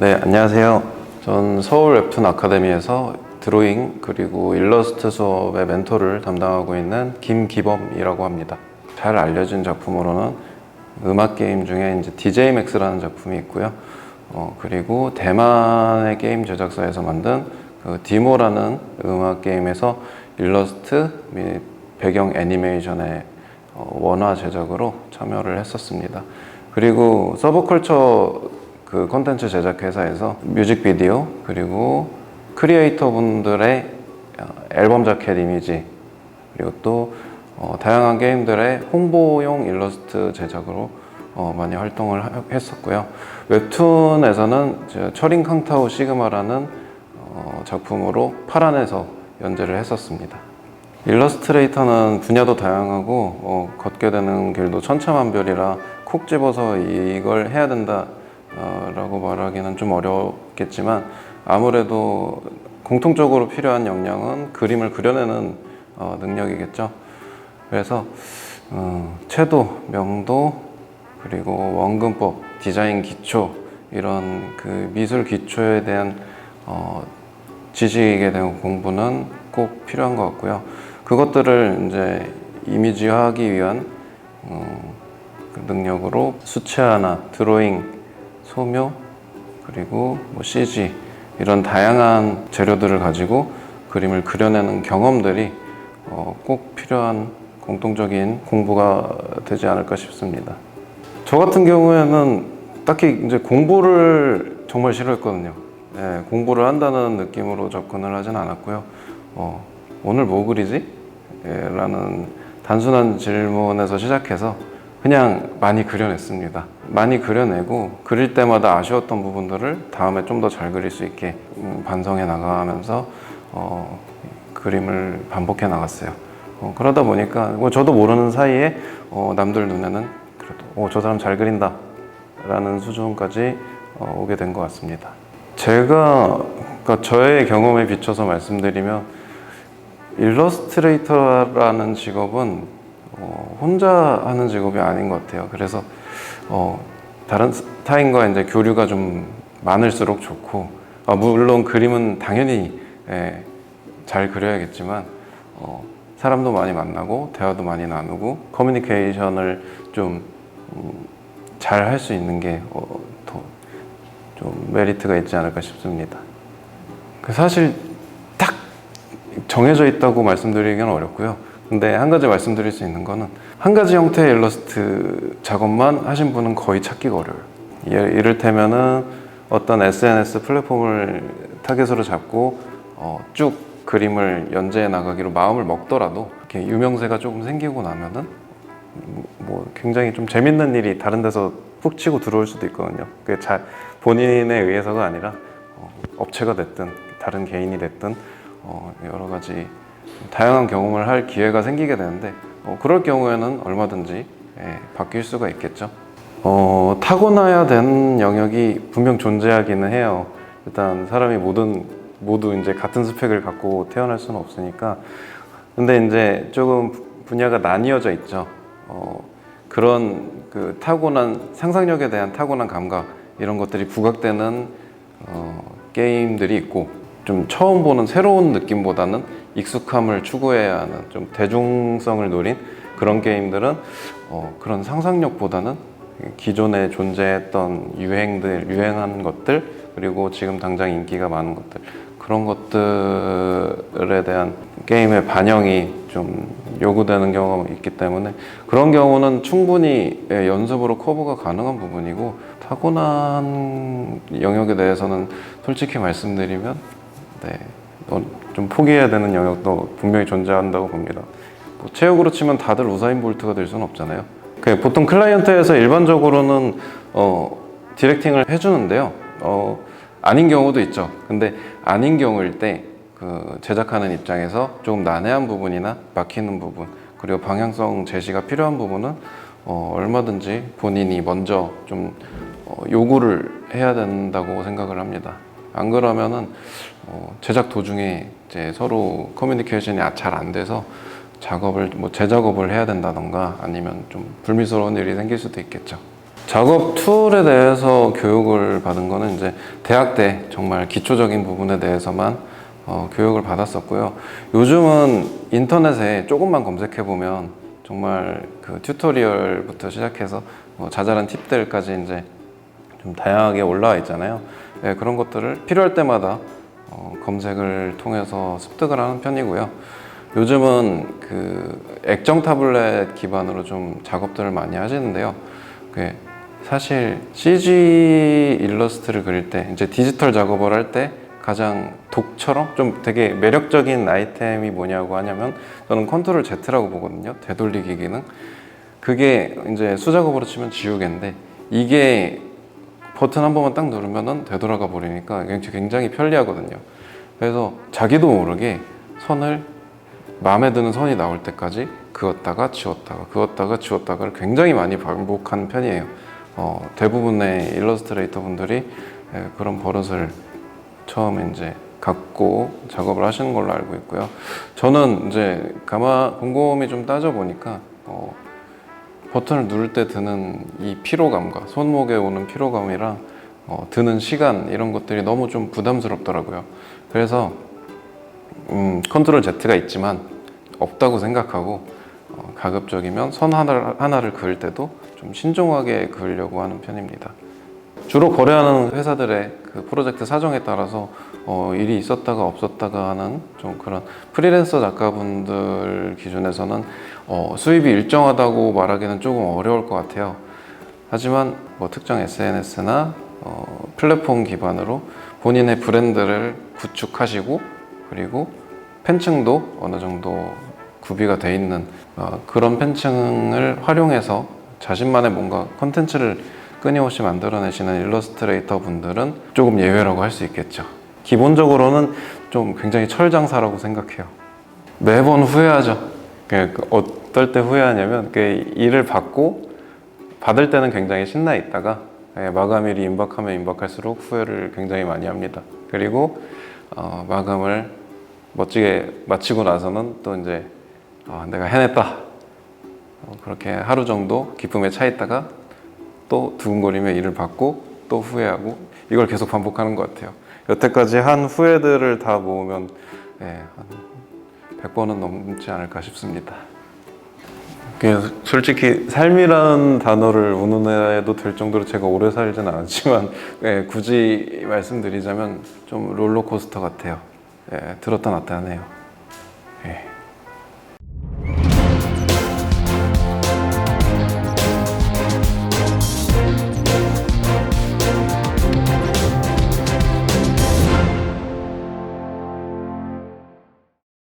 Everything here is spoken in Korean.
네, 안녕하세요. 전 서울 웹툰 아카데미에서 드로잉 그리고 일러스트 수업의 멘토를 담당하고 있는 김기범이라고 합니다. 잘 알려진 작품으로는 음악 게임 중에 이제 DJ 맥스라는 작품이 있고요. 어, 그리고 대만의 게임 제작사에서 만든 그 디모라는 음악 게임에서 일러스트 및 배경 애니메이션의 어, 원화 제작으로 참여를 했었습니다. 그리고 서브컬처 그 콘텐츠 제작 회사에서 뮤직비디오 그리고 크리에이터 분들의 어, 앨범 자켓 이미지 그리고 또 어, 다양한 게임들의 홍보용 일러스트 제작으로 어, 많이 활동을 하- 했었고요. 웹툰에서는 철인 캉타오 시그마라는 어, 작품으로 파란에서 연재를 했었습니다. 일러스트레이터는 분야도 다양하고 어, 걷게 되는 길도 천차만별이라 콕 집어서 이걸 해야 된다 라고 말하기는 좀 어렵겠지만 아무래도 공통적으로 필요한 역량은 그림을 그려내는 어, 능력이겠죠. 그래서 어, 채도, 명도 그리고 원근법, 디자인 기초 이런 그 미술 기초에 대한 어, 지식에 대한 공부는 꼭 필요한 것 같고요. 그것들을 이제 이미지화하기 위한 어, 그 능력으로 수채화나 드로잉, 소묘 그리고 뭐 CG 이런 다양한 재료들을 가지고 그림을 그려내는 경험들이 어, 꼭 필요한 공통적인 공부가 되지 않을까 싶습니다. 저 같은 경우에는 딱히 이제 공부를 정말 싫어했거든요. 예, 공부를 한다는 느낌으로 접근을 하진 않았고요. 어, 오늘 뭐 그리지? 예, 라는 단순한 질문에서 시작해서 그냥 많이 그려냈습니다. 많이 그려내고 그릴 때마다 아쉬웠던 부분들을 다음에 좀 더 잘 그릴 수 있게 음, 반성해 나가면서 어, 그림을 반복해 나갔어요. 어, 그러다 보니까 뭐 저도 모르는 사이에 어, 남들 눈에는 그래도 어, 저 사람 잘 그린다 라는 수준까지 어, 오게 된 것 같습니다. 제가 그러니까 저의 경험에 비춰서 말씀드리면 일러스트레이터라는 직업은 어, 혼자 하는 직업이 아닌 것 같아요. 그래서 어, 다른 타인과 이제 교류가 좀 많을수록 좋고 아, 물론 그림은 당연히 예, 잘 그려야겠지만 어, 사람도 많이 만나고 대화도 많이 나누고 커뮤니케이션을 좀 잘 할 수 있는 게 어, 더좀 메리트가 있지 않을까 싶습니다. 그 사실 딱 정해져 있다고 말씀드리기는 어렵고요. 근데 한 가지 말씀드릴 수 있는 거는 한 가지 형태의 일러스트 작업만 하신 분은 거의 찾기가 어려워요. 예- 이를테면은 어떤 SNS 플랫폼을 타겟으로 잡고 어, 쭉 그림을 연재해 나가기로 마음을 먹더라도 이렇게 유명세가 조금 생기고 나면은 뭐 굉장히 좀 재밌는 일이 다른 데서 푹 치고 들어올 수도 있거든요. 그게 잘 본인에 의해서가 아니라 어, 업체가 됐든 다른 개인이 됐든 어, 여러 가지 다양한 경험을 할 기회가 생기게 되는데 어, 그럴 경우에는 얼마든지 예, 바뀔 수가 있겠죠. 어, 타고나야 되는 영역이 분명 존재하기는 해요. 일단 사람이 모든 모두 이제 같은 스펙을 갖고 태어날 수는 없으니까. 근데 이제 조금 분야가 나뉘어져 있죠. 어, 그런 그 타고난 상상력에 대한 타고난 감각 이런 것들이 부각되는 어, 게임들이 있고 좀 처음 보는 새로운 느낌보다는 익숙함을 추구해야 하는 좀 대중성을 노린 그런 게임들은 어, 그런 상상력보다는 기존에 존재했던 유행들, 유행한 것들 그리고 지금 당장 인기가 많은 것들 그런 것들에 대한 게임의 반영이 좀 요구되는 경우가 있기 때문에 그런 경우는 충분히 예, 연습으로 커버가 가능한 부분이고 타고난 영역에 대해서는 솔직히 말씀드리면 네, 어, 좀 포기해야 되는 영역도 분명히 존재한다고 봅니다. 뭐 체육으로 치면 다들 우사인 볼트가 될 수는 없잖아요. 그 보통 클라이언트에서 일반적으로는 어, 디렉팅을 해주는데요. 어, 아닌 경우도 있죠. 근데 아닌 경우일 때 그 제작하는 입장에서 조금 난해한 부분이나 막히는 부분 그리고 방향성 제시가 필요한 부분은 어, 얼마든지 본인이 먼저 좀 어, 요구를 해야 된다고 생각을 합니다. 안 그러면은 어, 제작 도중에 이제 서로 커뮤니케이션이 잘 안 돼서 작업을 뭐 재작업을 해야 된다던가 아니면 좀 불미스러운 일이 생길 수도 있겠죠. 작업 툴에 대해서 교육을 받은 거는 이제 대학 때 정말 기초적인 부분에 대해서만 어, 교육을 받았었고요. 요즘은 인터넷에 조금만 검색해 보면 정말 그 튜토리얼부터 시작해서 뭐 자잘한 팁들까지 이제 좀 다양하게 올라와 있잖아요. 네, 그런 것들을 필요할 때마다 어, 검색을 통해서 습득을 하는 편이고요. 요즘은 그 액정 타블렛 기반으로 좀 작업들을 많이 하시는데요. 그 사실 CG 일러스트를 그릴 때 이제 디지털 작업을 할 때 가장 독처럼 좀 되게 매력적인 아이템이 뭐냐고 하냐면 저는 컨트롤 Z라고 보거든요. 되돌리기 기능. 그게 이제 수작업으로 치면 지우개인데 이게 버튼 한 번만 딱 누르면은 되돌아가 버리니까 굉장히 편리하거든요. 그래서 자기도 모르게 선을 마음에 드는 선이 나올 때까지 그었다가 지웠다가 그었다가 지웠다가를 굉장히 많이 반복하는 편이에요. 어, 대부분의 일러스트레이터 분들이 예, 그런 버릇을 처음에 이제 갖고 작업을 하시는 걸로 알고 있고요. 저는 이제 가마 곰곰이 좀 따져 보니까 어, 버튼을 누를 때 드는 이 피로감과 손목에 오는 피로감이랑 어, 드는 시간 이런 것들이 너무 좀 부담스럽더라고요. 그래서 음, 컨트롤 Z가 있지만 없다고 생각하고 어, 가급적이면 선 하나를, 하나를 그을 때도 좀 신중하게 그으려고 하는 편입니다. 주로 거래하는 회사들의 그 프로젝트 사정에 따라서 어, 일이 있었다가 없었다가 하는 좀 그런 프리랜서 작가분들 기준에서는 어, 수입이 일정하다고 말하기는 조금 어려울 것 같아요. 하지만 뭐 특정 SNS나 어, 플랫폼 기반으로 본인의 브랜드를 구축하시고 그리고 팬층도 어느 정도 구비가 돼 있는 어, 그런 팬층을 활용해서 자신만의 뭔가 컨텐츠를 끊임없이 만들어내시는 일러스트레이터 분들은 조금 예외라고 할 수 있겠죠. 기본적으로는 좀 굉장히 철장사라고 생각해요. 매번 후회하죠. 그 어떨 때 후회하냐면 그 일을 받고 받을 때는 굉장히 신나 있다가 예, 마감일이 임박하면 임박할수록 후회를 굉장히 많이 합니다. 그리고 어, 마감을 멋지게 마치고 나서는 또 이제 아, 내가 해냈다. 어, 그렇게 하루 정도 기쁨에 차 있다가 또 두근거리며 일을 받고 또 후회하고 이걸 계속 반복하는 것 같아요. 여태까지 한 후회들을 다 모으면 예, 한 100번은 넘지 않을까 싶습니다. 솔직히 삶이라는 단어를 운운해도 될 정도로 제가 오래 살진 않았지만 예, 굳이 말씀드리자면 좀 롤러코스터 같아요. 예, 들었다 놨다 하네요. 예.